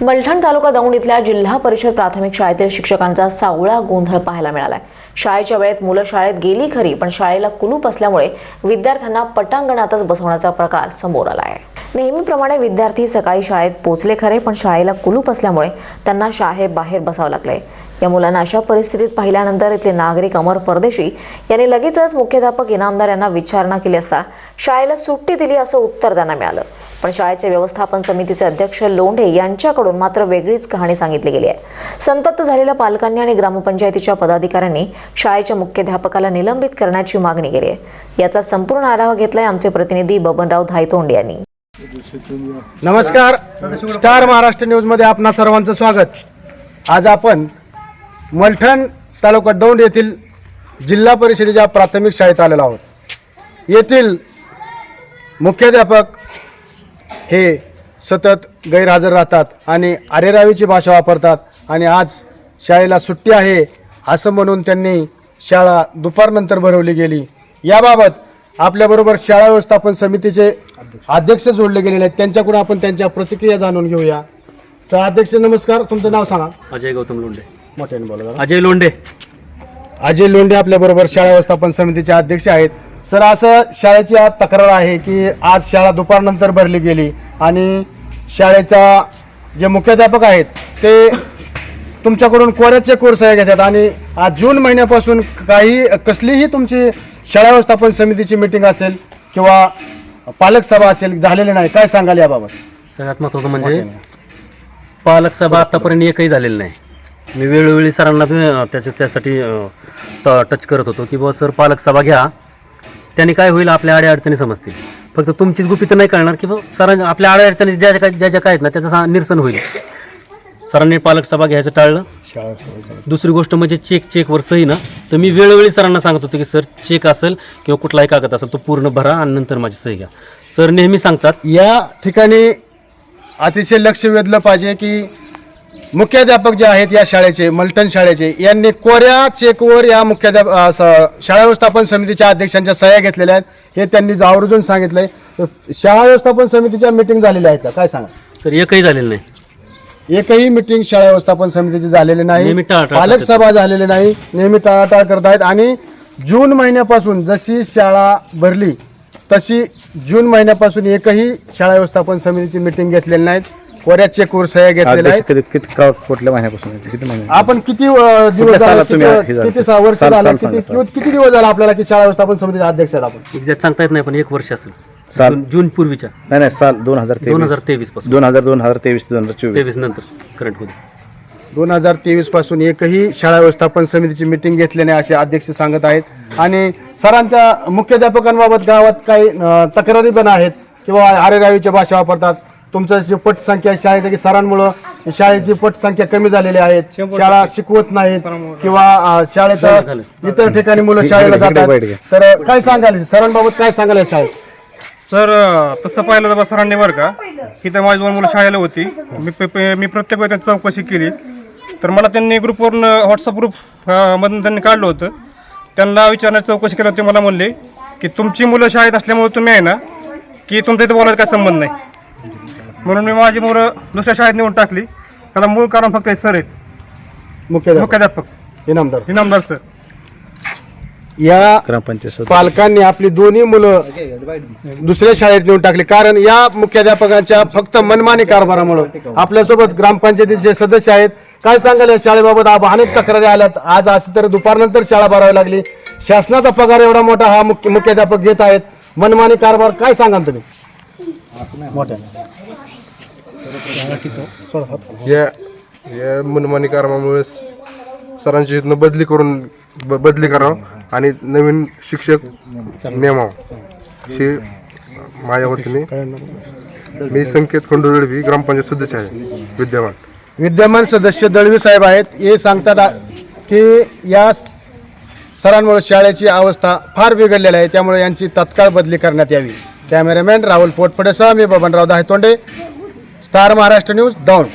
मलठण तालुका दौंड इथल्या जिल्हा परिषद प्राथमिक शाळेतील शिक्षकांचा सावळा गोंधळ पाहायला मिळालाय. शाळेच्या वेळेत मुलं शाळेत गेली खरी पण शाळेला कुलूप असल्यामुळे विद्यार्थ्यांना पटांगणातच बसवण्याचा प्रकार समोर आला आहे नेहमीप्रमाणे विद्यार्थी सकाळी शाळेत पोचले खरे पण शाळेला कुलूप असल्यामुळे त्यांना शाळेबाहेर बसावं लागलंय. या मुलांना अशा परिस्थितीत पाहिल्यानंतर इथले नागरिक अमर परदेशी यांनी लगेचच मुख्याध्यापक इनामदार यांना विचारणा केली असता शाळेला सुट्टी दिली असं उत्तर त्यांना मिळालं. पण शाळेचे व्यवस्थापन समितीचे अध्यक्ष लोंढे यांच्याकडून मात्र वेगळीच कहाणी सांगितली गेली आहे. संतप्त झालेल्या पालकांनी आणि ग्रामपंचायतीच्या पदाधिकाऱ्यांनी शाळेच्या मुख्याध्यापकाला निलंबित करण्याची मागणी केली आहे. याचा संपूर्ण आढावा घेतलाय आमचे प्रतिनिधी बबनराव धायतोंड यांनी. नमस्कार. स्टार महाराष्ट्र न्यूजमध्ये आपणा सर्वांचं स्वागत. आज आपण मलठण तालुका दौंड येथील जिल्हा परिषदेच्या प्राथमिक शाळेत आलेलो आहोत. येथील मुख्याध्यापक हे सतत गैरहजर राहतात आणि आरेरावीची भाषा वापरतात. आणि आज शाळेला सुट्टी आहे असं म्हणून त्यांनी शाळा दुपारनंतर भरवली गेली. याबाबत आपल्याबरोबर शाळा व्यवस्थापन समितीचे अध्यक्ष जोडले गेलेले आहेत. त्यांच्याकडून आपण त्यांच्या प्रतिक्रिया जाणून घेऊया. सर अध्यक्ष नमस्कार. तुमचं नाव सांगा. अजय गौतम लोंढे. मोठ्याने बोला जरा. अजय लोंढे. अजय लोंढे आपल्या बरोबर शाळा व्यवस्थापन समितीचे अध्यक्ष आहेत. सर असं शाळेची आज तक्रार आहे की आज शाळा दुपारनंतर भरली गेली आणि शाळेचा जे मुख्याध्यापक आहेत ते तुमच्याकडून कोऱ्याचे कोर्स आहे घेतात आणि आज जून महिन्यापासून काही कसलीही तुमची शाळा व्यवस्थापन समितीची मिटिंग असेल किंवा पालक सभा असेल झालेली नाही काय सांगाल याबाबत? सगळ्यात महत्त्वाचं म्हणजे पालक सभा आतापर्यंत एकही झालेली नाही. मी वेळोवेळी सरांना त्याच्या त्यासाठी ट- टच करत होतो की बुवा सर पालक सभा घ्या. त्याने काय होईल आपल्या अडीअडचणी समजतील. फक्त तुमचीच गुपित नाही कळणार की सरांच्या आपल्या अडीअडचणी ज्या ज्या काय- ज्या ज्या काय आहेत ना त्याचं निरसन होईल. सरांनी पालक सभा घ्यायचं टाळलं. दुसरी गोष्ट म्हणजे चेक चेकवर सही ना. तर मी वेळोवेळी सरांना सांगत होतो की सर चेक असेल किंवा कुठलाही कागद असेल तो पूर्ण भरा आणि नंतर माझी सही घ्या. सर नेहमी सांगतात या ठिकाणी अतिशय लक्ष वेधलं पाहिजे की मुख्याध्यापक जे आहेत या शाळेचे मलटण शाळेचे यांनी कोऱ्या चेकवर या मुख्याध्याप अ, स- शाळा व्यवस्थापन समितीच्या अध्यक्षांच्या सह्या घेतलेल्या आहेत. हे त्यांनी आवर्जून सांगितलंय. तर शाळा व्यवस्थापन समितीच्या मिटिंग झालेल्या आहेत का? काय सांगा? सर एकही झालेलं नाही. एकही मिटिंग शाळा व्यवस्थापन समितीची झालेली नाही. नेहमी टाळाटाळ पालक करतात. सभा झालेली नाही. नेहमी टाळाटाळ करत आहेत. आणि जून महिन्यापासून जशी शाळा भरली तशी जून महिन्यापासून एकही शाळा व्यवस्थापन समितीची मिटिंग घेतलेली नाहीत. कोऱ्या चेकवर सह्या घेतलेल्या अध्यक्ष आहेत. किती किती का- कुठल्या महिन्यापासून येते? किती महिने? आपण किती अ, दिवस झाले सालात तुम्ही हे किती झालं? किती सा- वर्ष साल- झालं साल किती सांगा, किती किती दिवस झाला आपल्याला की शाळा व्यवस्थापन समितीचे अध्यक्ष आहेत आपण? एक्झॅक्ट सांगता येत नाही पण एक वर्ष असेल. साल. जून- जून पूर्वीच्या. नाही नाही साल दोन हजार दोन हजार तेवीसपासून. दोन हजार दोन हजार तेवीस दोन हजार चोवीस. तेवीस नंतर करंटमध्ये. दोन हजार तेवीसपासून एकही शाळा व्यवस्थापन समितीची मिटिंग घेतली नाही असे अध्यक्ष सांगत आहेत. आणि सरांच्या मुख्याध्यापकांबाबत गावात काही अ, तक्रारी पण आहेत किंवा आरेरावीच्या भाषा वापरतात. तुमचं जी पटसंख्या शाळेची की सरांमुळं शाळेची पटसंख्या कमी झालेली आहेत. शाळा शिकवत नाहीत किंवा शाळेत. इतर ठिकाणी मुलं शाळेला जातात. तर काय सांगाल? सरांबाबत काय सांगाल शाळेत? सर तसं पाहिलं तर सरांनी बरं का की तर माझी दोन मुलं शाळेला होती. मी मी प्रत्येक वेळी त्यांची चौकशी केली. तर मला त्यांनी ग्रुपवरून व्हॉट्सअप ग्रुप मधून त्यांनी काढलं होतं. त्यांना विचारण्याची चौकशी केली होती मला म्हणले की तुमची मुलं शाळेत असल्यामुळे तुम्ही आहे ना की तुमच्या इथे बोलायचा काय संबंध नाही. म्हणून मी माझी मुलं दुसऱ्या शाळेत नेऊन टाकली. त्याला मूळ कारण फक्त हे सर आहेत. मुख्याध्यापक. मुख्याध्यापक. इनामदार इनामदार सर. या ग्रामपंचायत सदस्य. पालकांनी आपली दोन्ही मुलं दुसऱ्या शाळेत नेऊन टाकली. कारण या मुख्याध्यापकांच्या फक्त मनमानी कारभारामुळे आपल्यासोबत ग्रामपंचायतीचे सदस्य आहेत काय सांगाल या शाळेबाबत? अनेक तक्रारी आल्यात. आज असं तर दुपारनंतर शाळा भरावी लागली. शासनाचा पगार एवढा मोठा हा मुख्य मुख्याध्यापक घेत आहेत. मनमानी कारभार काय सांगाल तुम्ही? मोठ्या या या मनमानी कारणामुळे सरांची इथनं बदली करून ब- बदली करावं आणि नवीन शिक्षक नेमावं. हे माझ्या वतीने मी संकेत खंडू दळवी ग्रामपंचायत सदस्य आहे विद्यमान. विद्यमान सदस्य दळवी साहेब आहेत. हे सांगतात की या सरांमुळे शाळेची अवस्था फार बिघडलेली आहे. त्यामुळे यांची तत्काळ बदली करण्यात यावी. कॅमेरामॅन राहुल पोटपडेसह मी बबनराव दायतोंडे स्टार महाराष्ट्र न्यूज दौंड।